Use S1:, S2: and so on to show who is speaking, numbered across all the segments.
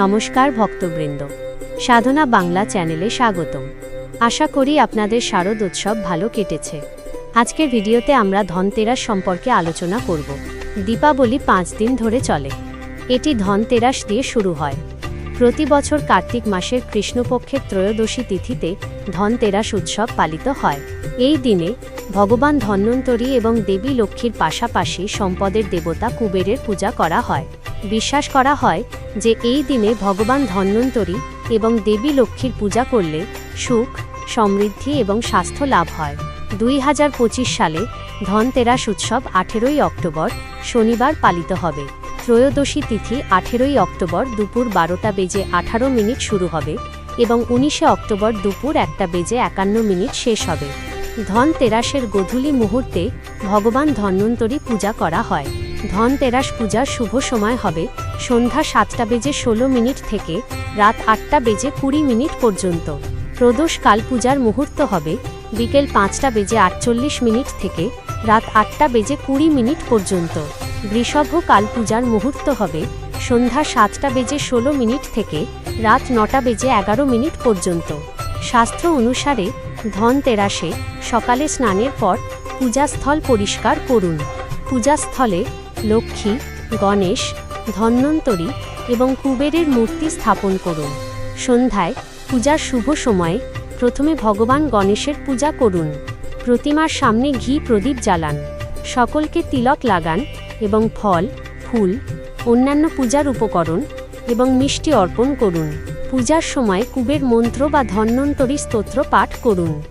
S1: নমস্কার ভক্তবৃন্দ। সাধনা বাংলা চ্যানেলে স্বাগতম। আশা করি আপনাদের শারদ উৎসব ভালো কেটেছে। আজকের ভিডিওতে আমরা ধনতেরাস সম্পর্কে আলোচনা করব। দীপাবলি পাঁচ দিন ধরে চলে। এটি ধনতেরাস দিয়ে শুরু হয়। প্রতি বছর কার্তিক মাসের কৃষ্ণপক্ষের ত্রয়োদশী তিথিতে ধনতেরাস উৎসব পালিত হয়। এই দিনে ভগবান ধন্বন্তরী এবং দেবী লক্ষ্মীর পাশাপাশি সম্পদের দেবতা কুবেরের পূজা করা হয়। বিশ্বাস করা হয় যে এই দিনে ভগবান ধন্বন্তরী এবং দেবী লক্ষ্মীর পূজা করলে সুখ, সমৃদ্ধি এবং স্বাস্থ্য লাভ হয়। দুই হাজার পঁচিশ সালে ধনতেরাস উৎসব আঠেরোই অক্টোবর শনিবার পালিত হবে। ত্রয়োদশী তিথি আঠেরোই অক্টোবর দুপুর বারোটা বেজে আঠারো মিনিট শুরু হবে এবং উনিশে অক্টোবর দুপুর একটা বেজে একান্ন মিনিট শেষ হবে। ধনতেরাসের গধূলি মুহূর্তে ভগবান ধন্বন্তরী পূজা করা হয়। ধনতেরাস পূজার শুভ সময় হবে, সন্ধ্যা সাতটা বেজে ষোলো মিনিট থেকে রাত আটটা বেজে কুড়ি মিনিট পর্যন্ত। প্রদোষ কাল পূজার মুহূর্ত হবে, বিকেল পাঁচটা বেজে আটচল্লিশ মিনিট থেকে রাত আটটা বেজে কুড়ি মিনিট পর্যন্ত। বৃষভ কাল পূজার মুহূর্ত হবে, সন্ধ্যা সাতটা বেজে ষোলো মিনিট থেকে রাত নটা বেজে এগারো মিনিট পর্যন্ত। শাস্ত্র অনুসারে ধনতেরাসে সকালে স্নানের পর পূজাস্থল পরিষ্কার করুন। পূজাস্থলে লক্ষ্মী, গণেশ, ধন্বন্তরী এবং কুবেরের মূর্তি স্থাপন করুন। সন্ধ্যায় পূজার শুভ সময়ে প্রথমে ভগবান গণেশের পূজা করুন। প্রতিমার সামনে ঘি প্রদীপ জ্বালান। সকলকে তিলক লাগান এবং ফল, ফুল, অন্যান্য পূজার উপকরণ এবং মিষ্টি অর্পণ করুন। পূজার সময় কুবের মন্ত্র বা ধন্বন্তরী স্তোত্র পাঠ করুন।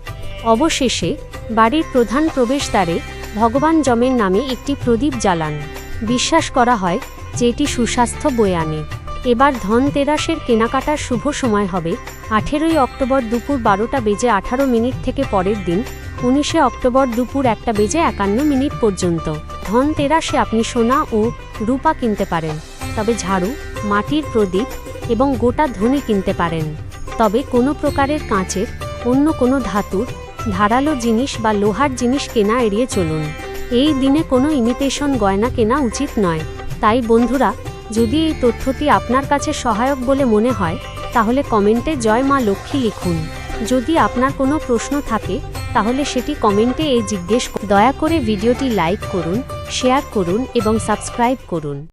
S1: অবশেষে বাড়ির প্রধান প্রবেশদ্বারে ভগবান যমের নামে একটি প্রদীপ জ্বালান। বিশ্বাস করা হয় যে এটি সুস্বাস্থ্য বয়ে আনে। এবার ধনতেরাসের কেনাকাটার শুভ সময় হবে। আঠেরোই অক্টোবর দুপুর বারোটা বেজে আঠারো মিনিট থেকে পরের দিন, উনিশে অক্টোবর দুপুর একটা বেজে একান্ন মিনিট পর্যন্ত। ধনতেরাসে আপনি সোনা ও রূপা কিনতে পারেন। তবে ঝাড়ু, মাটির প্রদীপ এবং গোটা ধনী কিনতে পারেন। তবে কোনো প্রকারের কাঁচের, অন্য কোনো ধাতুর, ধারালো জিনিস বা লোহার জিনিস কেনা এড়িয়ে চলুন। এই দিনে কোনো ইমিটেশন গয়না কেনা উচিত নয়। তাই বন্ধুরা, যদি এই তথ্যটি আপনার কাছে সহায়ক বলে মনে হয়, তাহলে কমেন্টে জয় মা লক্ষ্মী লিখুন। যদি আপনার কোনো প্রশ্ন থাকে, তাহলে সেটি কমেন্টে এই জিজ্ঞেস দয়া করে ভিডিওটি লাইক করুন, শেয়ার করুন এবং সাবস্ক্রাইব করুন।